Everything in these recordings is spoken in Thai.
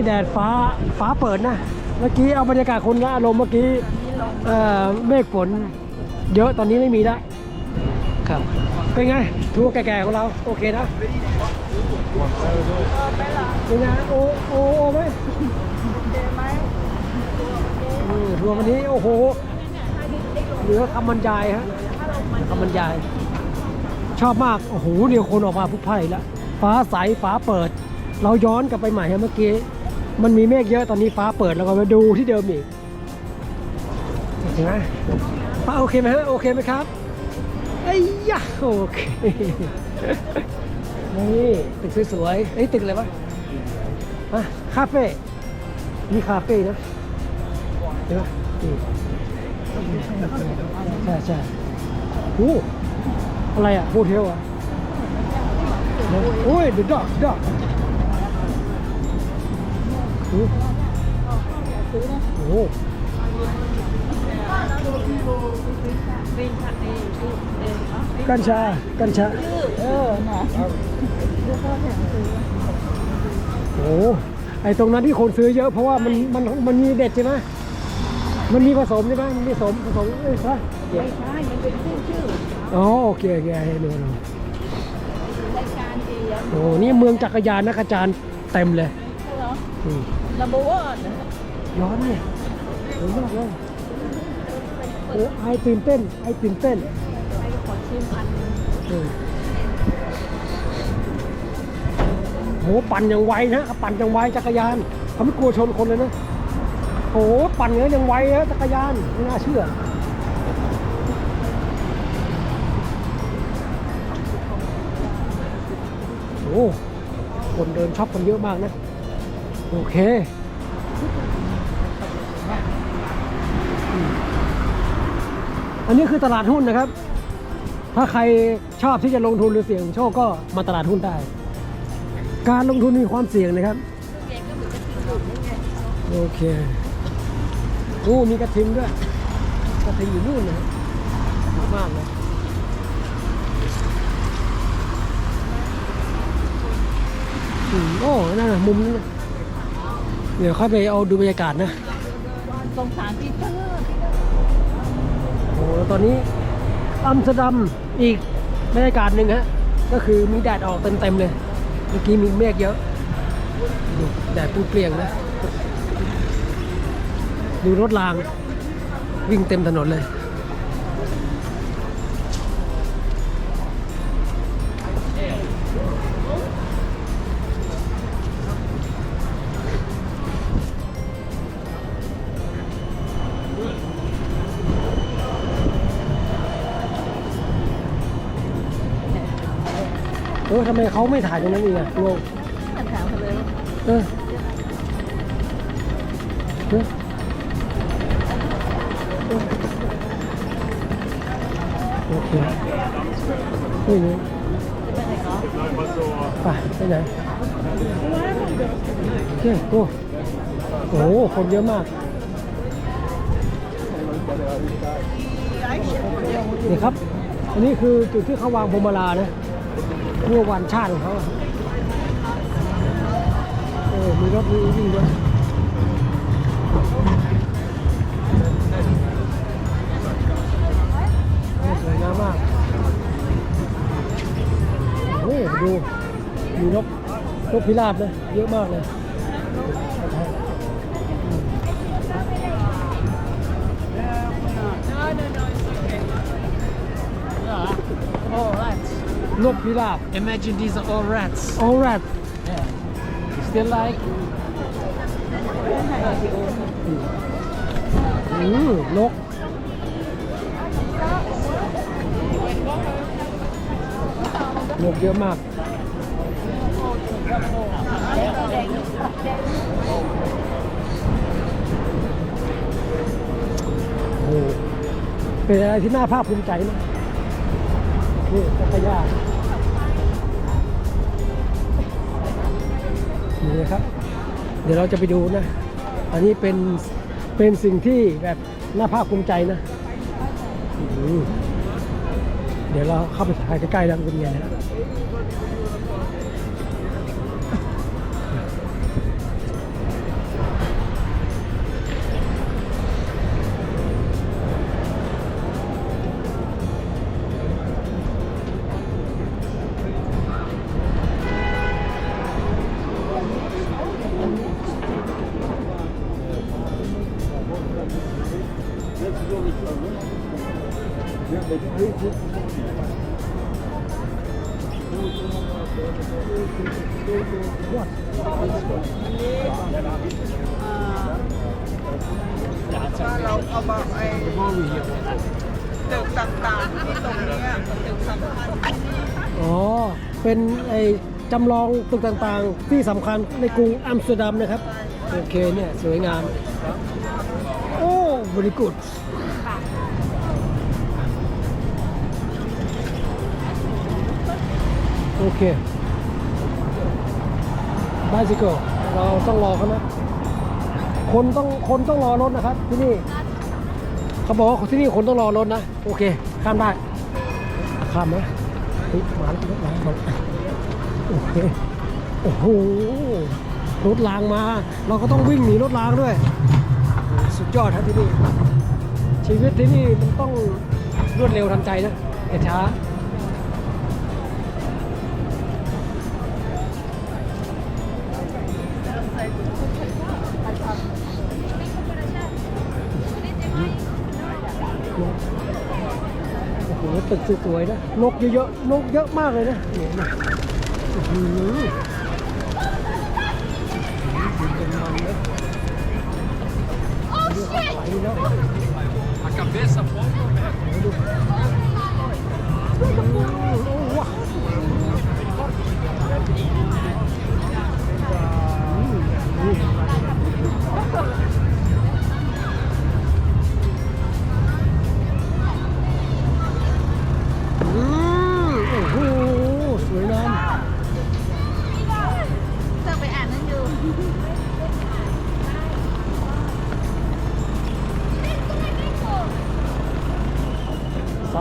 นี่แดดฟ้าฟ้าเปิดนะ เมื่อกี้เอาบรรยากาศคนละอารมณ์เมื่อกี้เอ่อเมฆฝน เยอะตอนนี้ไม่มีแล้วครับเป็นไงทัวร์แก่ๆของเรา โอเคนะเป็นไงโอโอโอไหมอืมทัวร์วันนี้โอ้โหเหลือคำบรรยายฮะคำบรรยาย ชอบมาก โอ้โหเดี๋ยวคนออกมาพลุกพล่านอีกแล้วฟ้าใสฟ้าเปิด เราย้อนกลับไปใหม่ฮะเมื่อกี้ มันมีเมฆเยอะตอนนี้ฟ้าเปิดแล้วก็ไปดูที่เดิมอีกเห็นไหมฟ้าโอเคไหมฮะโอเคไหมครับไอ้ยะโอเคนี่ตึกสวยๆเอ้ตึกอะไรวะฮะคาเฟ่นี่คาเฟ่นะเห็นไหมใช่ใช่โอ้อะไรอะโฮเทลอะโอ้ยเดอะดอก ดอกโอ้โหกัญชา กัญชา เออนะโอ้โหไอ้ตรงนั้นที่คนซื้อเยอะเพราะว่ามันมันมันมีเด็ดใช่ไหมมันมีผสมใช่ไหมมันมีผสมผสมเอ้ยใช่ไม่ใช่ มันเป็นชื่อชื่ออ๋อโอเคโอเคให้ดูดูรายการเองโอ้โหนี่เมืองจักรยานนักอาจารย์เต็มเลยเหรอ อืมนัมเบอร์วันร้อนเนี่ยร้อนมากเลยโอ้ไอตื่นเต้น ไอตื่นเต้นไปขอชิมอันหนึ่งอืมโหปั่นอย่างไวนะ ปั่นอย่างไวจักรยานเขาไม่กลัวชนคนเลยนะโอ้โหปั่นอย่างนี้ยังไวนะจักรยานไม่น่าเชื่อโอ้คนเดินช็อปกันเยอะมากนะ โอเค อันนี้คือตลาดหุ้นนะครับ ถ้าใครชอบที่จะลงทุนหรือเสี่ยงโชคก็มาตลาดหุ้นได้ การลงทุนมีความเสี่ยงนะครับ โอเคโอ้มีกระทิงด้วยกระทิงอยู่นู่นนะเยอะมากเลยอืมโอ้นั่นนะมุมนั้น เดี๋ยวค่อยไปเอาดูบรรยากาศนะสงสารพีเตอร์โอ้ตอนนี้อัมสเตอร์ดัมอีกบรรยากาศหนึ่งฮะก็คือมีแดดออกเต็มๆเลยเมื่อกี้มีเมฆเยอะดูแดดเปลี่ยงนะ ดูรถรางวิ่งเต็มถนนเลย เออทำไมเขาไม่ถ่ายตรงนั้นอีกอะงงมันถามกันเลยเออเออโอเคไม่รู้ไปไหนเนาะไปไปไหนโอเคโอ้โหคนเยอะมากนี่ครับ อันนี้คือจุดที่เขาวางพวงมาลานะ เพื่อวันชาติของเขาอะเออมีรถวิ่งด้วยโอ้สวยงามมากโอ้ดูมีนกนกพิราบนะเยอะมากเลยโอ้ไร นกพิราบ Imagine these are all rats. โอแรด Still like อืมนก นกเยอะมาก โอ้โหเป็นอะไรที่น่าภาคภูมิใจนะ นี่จักรยานนี่นะครับ เดี๋ยวเราจะไปดูนะ อันนี้เป็นเป็นสิ่งที่แบบน่าภาคภูมิใจนะ เดี๋ยวเราเข้าไปถ่ายใกล้ๆแล้วมันเป็นไงนะ ว่าเราเอาบอกไอ้ตึกต่างๆที่ตรงเนี้ยตึกสำคัญที่นี่อ๋อ เป็นไอ้จำลองตึกต่างๆ ที่สำคัญในกรุงอัมสเตอร์ดัมนะครับ โอเคเนี่ย สวยงาม โอ้ very good โอเค bicycle เราต้องรอเขานะคนต้องคนต้องรอรถนะครับที่นี่เขาบอกว่าที่นี่คนต้องรอรถนะ โอเค ข้ามได้ ข้ามไหมเฮ้ยมาแล้วรถรางมาโอเคโอ้โหรถรางมา เราก็ต้องวิ่งหนีรถรางด้วย สุดยอดครับที่นี่ชีวิตที่นี่มันต้องรวดเร็วทันใจนะอย่าช้า ตึกสวยๆนะนกเยอะๆนกเยอะมากเลยนะเนี่ยนะอื้อหือเป็นมันนะเรื่องของไหลแล้ว A cabeça pouco, né? โอ้ว้าว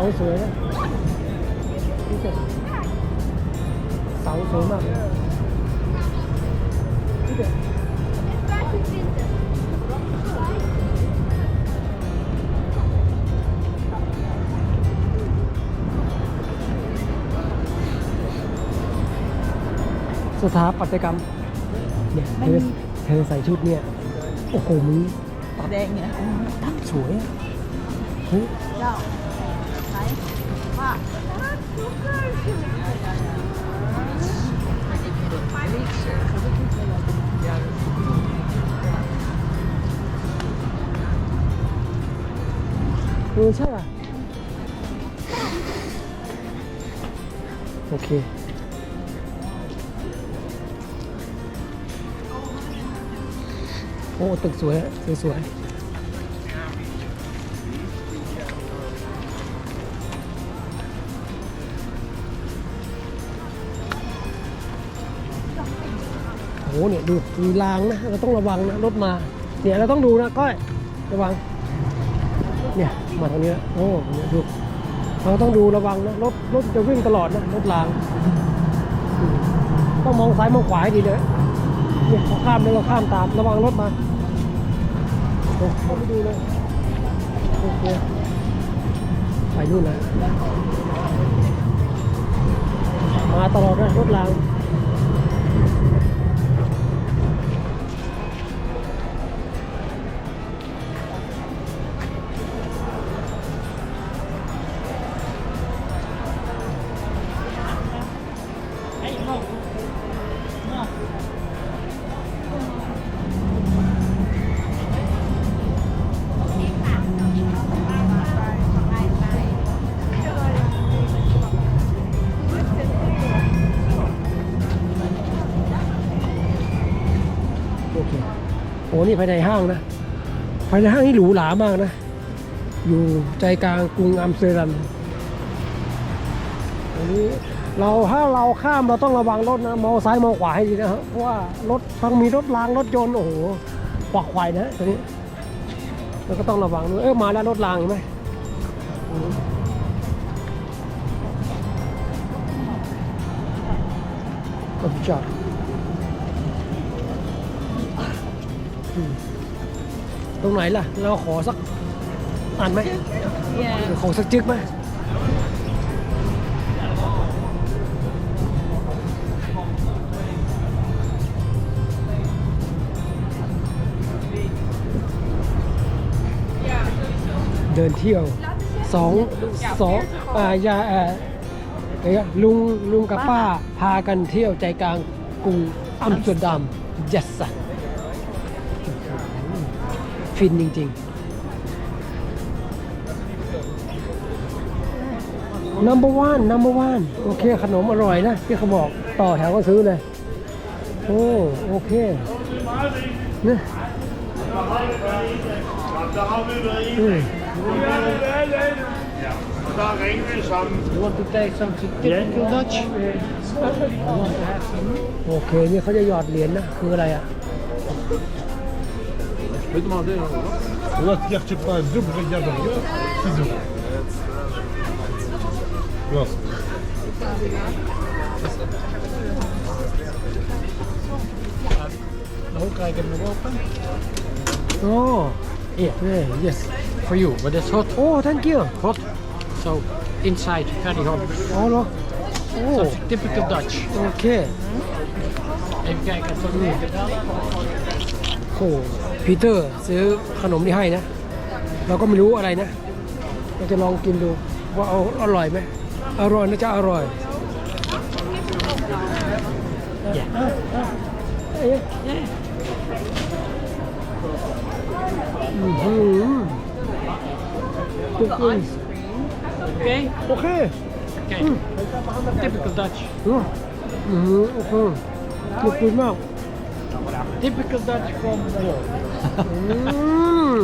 สาสวยนะนี่จะเสาสวยมากเลยนี่เด็สถาปัตยกรรมเนี่ยเธอเธอใส่ชุดเนี่ย โอ้โหมึงแดงเนี่ยสวยอะเฮ้ยเจ้าไหนว่า เออใช่ป่ะโอเคโอ้ตึก อะสวยสวยโอ้เนี่ยดูมีรางนะเราต้องระวังนะรถมาเนี่ยเราต้องดูนะก้อยระวังเนี่ยมาทางนี้นะโอ้เนี่ยดูเราต้องดูระวังนะรถรถจะวิ่งตลอดนะรถราง ต้องมองซ้ายมองขวาให้ดีเลยเนี่ยเราข้ามเลยเราข้ามตามระวังรถมาโอ้เข้าไปดูเลยโอเคไปนู่นนะมาตลอดนะรถราง โอเคโอ้นี่ภายในห้างนะ ภายในห้างนี่หรูหรามากนะ อยู่ใจกลางกรุงอัมสเตอร์ดัมอันนี้ เราถ้าเราข้ามเราต้องระวังรถนะมองซ้ายมองขวาให้ดีนะครับเพราะว่ารถต้องมีรถรางรถยนต์โอ้โหขวักไขวายนะตัวนี้เราก็ต้องระวังด้วยเออมาแล้วรถรางเห็นไหมก็จอดตรงไหนล่ะ เราขอสักอ่านไหมขอสักจึกไหม เดินเที่ยวสองสองอ่ายาเอ่อลุงลุงกับป้าพากันเที่ยวใจกลางกรุงอัมสเตอร์ดัมเยสสัฟินจริง ๆ number one number one โอเค ขนมอร่อยนะ ที่เขาบอกต่อแถวก็ซื้อเลย โอ้ โอเคน ะอืม You want to take something typical Dutch? โอเค นี่เขาจะหยอดเหรียญนะ คืออะไรอ่ะ Je vais demander. hein. Là, tu achètes pas un double, regarde, regarde, 6 euros. Là, Dan krijg ik hem nog open. โ อ้ Here, เย้ yes for you, but it's hot. โอ้ thank you Hot. So inside, very hot. อ๋อเหรอโอ้ Something typical Dutch. โอเค Even kijken, het is niet โอ้ปีเตอร์ซื้อขนมที่ให้นะ เราก็ไม่รู้อะไรนะ เราจะลองกินดูว่าเอาอร่อยไหมอร่อยน่าจะอร่อยอะ อะเอ๊ะอื้อหือตุ๊กกิน Oké? โอเค Kijk, typical Dutch. อืออือโอเคตุ๊กกินมาก Typical Dutch from the wall. อืม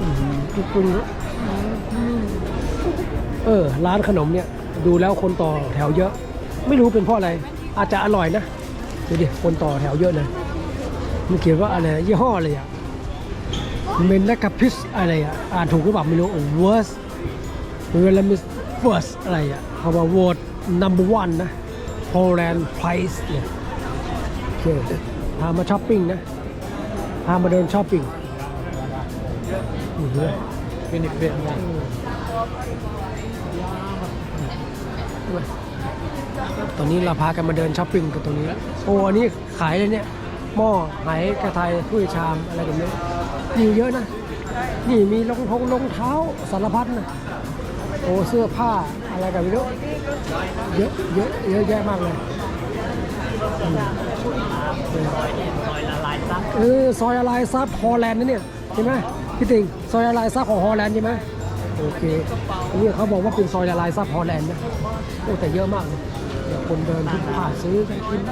อื้อหือตุ๊กกินนะอืมเออ ร้านขนมเนี่ย ดูแล้วคนต่อแถวเยอะ ไม่รู้เป็นเพราะอะไร อาจจะอร่อยนะ ดูดิคนต่อแถวเยอะเลยมันเขียนว่าอะไรนะยี่ห้ออะไรอะเมนนักพิสอะไรอะอ่านถูกหรือเปล่าไม่รู้ worst เวลามิส first อะไรอะเขาว่า vote number one นะ Poland price เนี่ยโอเคพามาช้อปปิ้งนะพามาเดินช้อปปิ้งอื้อหือ Vind ik weer mooi. ตอนนี้เราพากันมาเดินช้อปปิ้งกันตรงนี้ โอ้อันนี้ขายเลยเนี่ย หม้อไหกระไทยถ้วยชามอะไรแบบนี้นี่เยอะนะ นี่มีรองทงรองเท้าสารพัดนะ โอ้เสื้อผ้าอะไรกันไม่รู้เยอะเยอะเยอะแยะมากเลยเออซอยอะไรซับฮอลแลนด์นะเนี่ยใช่ไหมพี่ติงซอยอะไรซับของฮอลแลนด์ใช่ไหมโอเคนนี้เขาบอกว่าเป็นซอยละลายซับฮอลแลนด์นะโอ้แต่เยอะมากเลย คนเดินที่ผ่านซื้อกันกิน